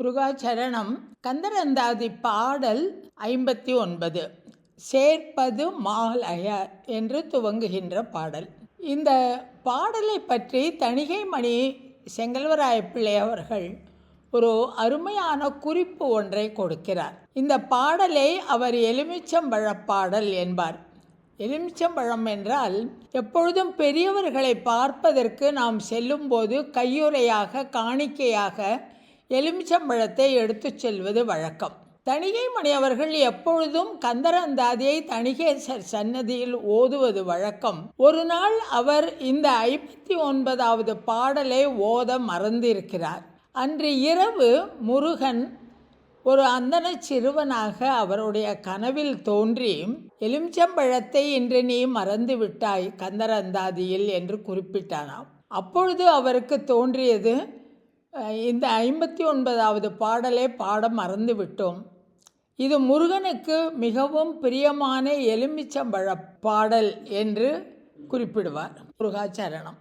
முருகாச்சரணம் கந்தரந்தாதி பாடல் ஐம்பத்தி ஒன்பது. சேர்ப்பது மாலய என்று துவங்குகின்ற பாடல். இந்த பாடலை பற்றி தணிகைமணி செங்கல்வராய பிள்ளை அவர்கள் ஒரு அருமையான குறிப்பு ஒன்றை கொடுக்கிறார். இந்த பாடலை அவர் எலுமிச்சம்பழ பாடல் என்பார். எலுமிச்சம்பழம் என்றால் எப்பொழுதும் பெரியவர்களை பார்ப்பதற்கு நாம் செல்லும்போது கையுறையாக காணிக்கையாக எலுமிச்சம்பழத்தை எடுத்துச் செல்வது வழக்கம். தணிகைமணி அவர்கள் எப்பொழுதும் கந்தரந்தாதியை தணிகேசர் சன்னதியில் ஓதுவது வழக்கம். ஒரு நாள் அவர் இந்த ஐம்பத்தி ஒன்பதாவது பாடலை ஓத மறந்திருக்கிறார். அன்று இரவு முருகன் ஒரு அந்தன சிறுவனாக அவருடைய கனவில் தோன்றி எலுமிச்சம்பழத்தை இன்று நீ மறந்து விட்டாய் கந்தரந்தாதியில் என்று குறிப்பிட்டானாம். அப்பொழுது அவருக்கு தோன்றியது இந்த ஐம்பத்தி ஒன்பதாவது பாடலை பாட மறந்து விட்டோம் இது முருகனுக்கு மிகவும் பிரியமான எலுமிச்சம்பழ பாடல் என்று குறிப்பிடுவார். முருகாச்சரணம்.